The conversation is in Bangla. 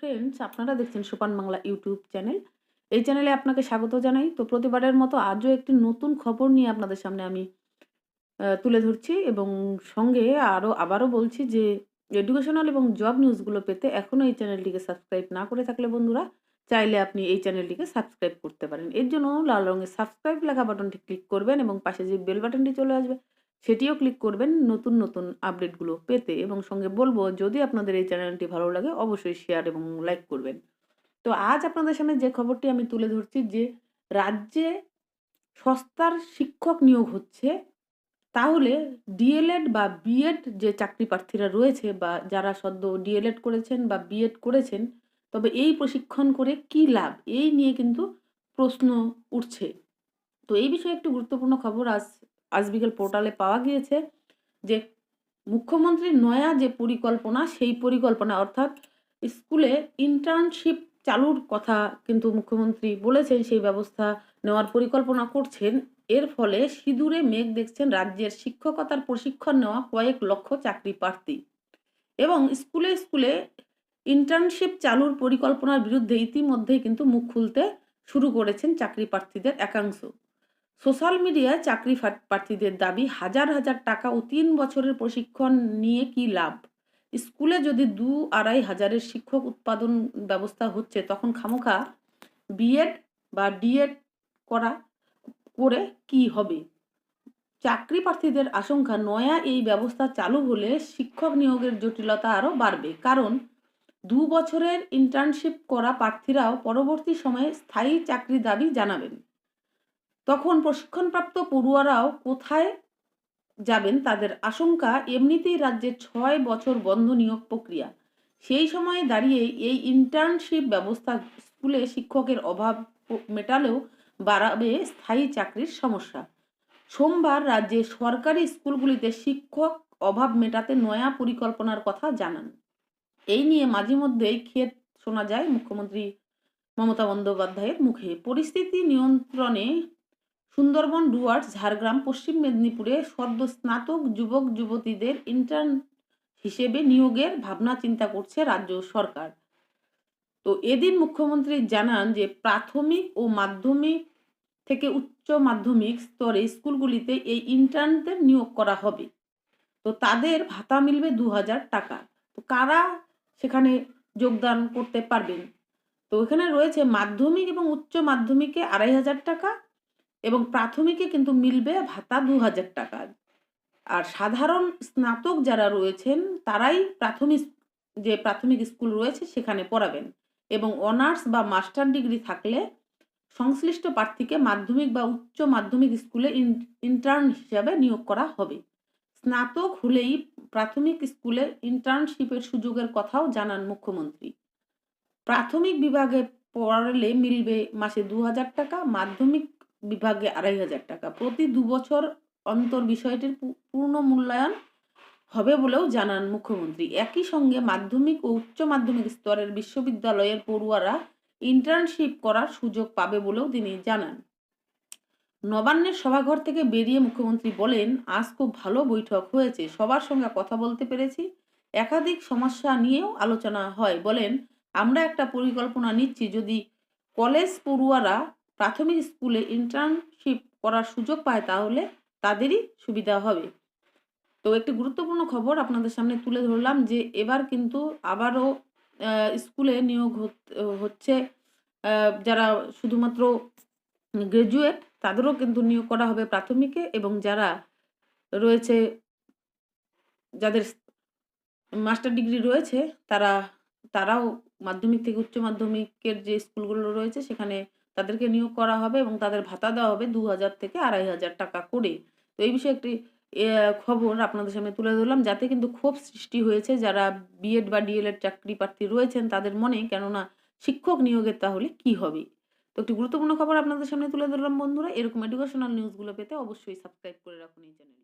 ফ্রেন্ডস আপনারা দেখছেন সোপান বাংলা ইউটিউব চ্যানেল। এই চ্যানেলে আপনাকে স্বাগত জানাই। তো প্রতিবারের মতো আজও একটি নতুন খবর নিয়ে আপনাদের সামনে আমি তুলে ধরছি এবং সঙ্গে আরও আবারও বলছি যে এডুকেশনাল এবং জব নিউজগুলো পেতে এখনও এই চ্যানেলটিকে সাবস্ক্রাইব না করে থাকলে বন্ধুরা, চাইলে আপনি এই চ্যানেলটিকে সাবস্ক্রাইব করতে পারেন। এর জন্য লাল রঙের সাবস্ক্রাইব লেখা বাটনটি ক্লিক করবেন এবং পাশে যে বেল বাটনটি চলে আসবে সেটিও ক্লিক করবেন নতুন নতুন আপডেটগুলো পেতে এবং সঙ্গে বলব, যদি আপনাদের এই চ্যানেলটি ভালো লাগে, অবশ্যই শেয়ার এবং লাইক করবেন। তো আজ আপনাদের সামনে যে খবরটি আমি তুলে ধরছি যে, রাজ্যে সস্তার শিক্ষক নিয়োগ হচ্ছে, তাহলে ডিএলএড বা বিএড যে চাকরি প্রার্থীরা রয়েছে বা যারা সদ্য ডিএলএড করেছেন বা বিএড করেছেন, তবে এই প্রশিক্ষণ করে কি লাভ? এই নিয়ে কিন্তু প্রশ্ন উঠছে। তো এই বিষয়ে একটি গুরুত্বপূর্ণ খবর আজ আজ বিকেল পোর্টালে পাওয়া গিয়েছে যে মুখ্যমন্ত্রীর নয়া যে পরিকল্পনা, সেই পরিকল্পনা, অর্থাৎ স্কুলে ইন্টার্নশিপ চালুর কথা কিন্তু মুখ্যমন্ত্রী বলেছেন, সেই ব্যবস্থা নেওয়ার পরিকল্পনা করছেন। এর ফলে সিঁদুরে মেঘ দেখছেন রাজ্যের শিক্ষকতার প্রশিক্ষণ নেওয়া কয়েক লক্ষ চাকরি প্রার্থী। এবং স্কুলে স্কুলে ইন্টার্নশিপ চালুর পরিকল্পনার বিরুদ্ধে ইতিমধ্যেই কিন্তু মুখ খুলতে শুরু করেছেন চাকরি প্রার্থীদের একাংশ। সোশ্যাল মিডিয়ায় চাকরি প্রার্থীদের দাবি, হাজার হাজার টাকা ও তিন বছরের প্রশিক্ষণ নিয়ে কি লাভ? স্কুলে যদি দু আড়াই হাজারের শিক্ষক উৎপাদন ব্যবস্থা হচ্ছে, তখন খামোখা বিএড বা ডিএড করা, করে কি হবে? চাকরি প্রার্থীদের আশঙ্কা, নয়া এই ব্যবস্থা চালু হলে শিক্ষক নিয়োগের জটিলতা আরও বাড়বে। কারণ, দু বছরের ইন্টার্নশিপ করা প্রার্থীরাও পরবর্তী সময়ে স্থায়ী চাকরি দাবি জানাবেন। তখন প্রশিক্ষণপ্রাপ্ত পড়ুয়ারাও কোথায় যাবেন তাদের আশঙ্কা এমনিতেই রাজ্যের ছয় বছর বন্ধ নিয়োগ প্রক্রিয়া। সেই সময়ে দাঁড়িয়ে এই ইন্টার্নশিপ ব্যবস্থা স্কুলে শিক্ষকের অভাব মেটালেও বাড়াবে স্থায়ী চাকরির সমস্যা। সোমবার রাজ্যে সরকারি স্কুলগুলিতে শিক্ষক অভাব মেটাতে নয়া পরিকল্পনার কথা জানান। এই নিয়ে মাঝে মধ্যেই ক্ষেত শোনা যায় মুখ্যমন্ত্রী মমতা বন্দ্যোপাধ্যায়ের মুখে। পরিস্থিতি নিয়ন্ত্রণে সুন্দরবন ডুয়ার্স, ঝাড়গ্রাম, পশ্চিম মেদিনীপুরে সদ্য স্নাতক যুবক যুবতীদের ইন্টার্ন হিসেবে নিয়োগের ভাবনা চিন্তা করছে রাজ্য সরকার। তো এদিন মুখ্যমন্ত্রী জানান যে প্রাথমিক ও মাধ্যমিক থেকে উচ্চ মাধ্যমিক স্তরে স্কুলগুলিতে এই ইন্টার্নদের নিয়োগ করা হবে। তো তাদের ভাতা মিলবে দু হাজার টাকা। তো কারা সেখানে যোগদান করতে পারবেন? তো এখানে রয়েছে মাধ্যমিক এবং উচ্চ মাধ্যমিকে আড়াই হাজার টাকা এবং প্রাথমিকে কিন্তু মিলবে ভাতা দু হাজার টাকা। আর সাধারণ স্নাতক যারা রয়েছেন, তারাই প্রাথমিক যে প্রাথমিক স্কুল রয়েছে সেখানে পড়াবেন। এবং অনার্স বা মাস্টার ডিগ্রি থাকলে সংশ্লিষ্ট প্রার্থীকে মাধ্যমিক বা উচ্চ মাধ্যমিক স্কুলে ইন্টার্ন হিসাবে নিয়োগ করা হবে। স্নাতক হলেই প্রাথমিক স্কুলে ইন্টার্নশিপের সুযোগের কথাও জানান মুখ্যমন্ত্রী। প্রাথমিক বিভাগে পড়ালে মিলবে মাসে দু হাজার টাকা, মাধ্যমিক বিভাগে আড়াই হাজার টাকা। প্রতি দু বছর অন্তর বিষয়টির পূর্ণ মূল্যায়ন হবে বলেও জানান মুখ্যমন্ত্রী। একই সঙ্গে মাধ্যমিক ও উচ্চ মাধ্যমিক স্তরের বিশ্ববিদ্যালয়ের পড়ুয়ারা ইন্টার্নশিপ করার সুযোগ পাবে বলেও তিনি জানান। নবান্নের সভাঘর থেকে বেরিয়ে মুখ্যমন্ত্রী বলেন, আজ খুব ভালো বৈঠক হয়েছে। সবার সঙ্গে কথা বলতে পেরেছি। একাধিক সমস্যা নিয়েও আলোচনা হয়। বলেন, আমরা একটা পরিকল্পনা নিচ্ছি। যদি কলেজ পড়ুয়ারা প্রাথমিক স্কুলে ইন্টার্নশিপ করার সুযোগ পায় তাহলে তাদেরই সুবিধা হবে। তো একটি গুরুত্বপূর্ণ খবর আপনাদের সামনে তুলে ধরলাম যে এবার কিন্তু আবারও স্কুলে নিয়োগ হচ্ছে যারা শুধুমাত্র গ্রাজুয়েট তাদেরও কিন্তু নিয়োগ করা হবে প্রাথমিকে এবং যারা রয়েছে, যাদের মাস্টার ডিগ্রি রয়েছে তারা, তারাও মাধ্যমিক থেকে উচ্চ মাধ্যমিকের যে স্কুলগুলো রয়েছে সেখানে তাদেরকে নিয়োগ করা হবে এবং তাদের ভাতা দেওয়া হবে দু হাজার থেকে আড়াই হাজার টাকা করে। তো এই বিষয়ে একটি খবর আপনাদের সামনে তুলে ধরলাম, যাতে কিন্তু ক্ষোভ সৃষ্টি হয়েছে। যারা বিএড বা ডিএলএড চাকরি প্রার্থী রয়েছেন, তাদের মনে, কেননা শিক্ষক নিয়োগের তাহলে কি হবে? তো একটি গুরুত্বপূর্ণ খবর আপনাদের সামনে তুলে ধরলাম বন্ধুরা। এরকম এডুকেশনাল নিউজগুলো পেতে অবশ্যই সাবস্ক্রাইব করে রাখুন এই চ্যানেল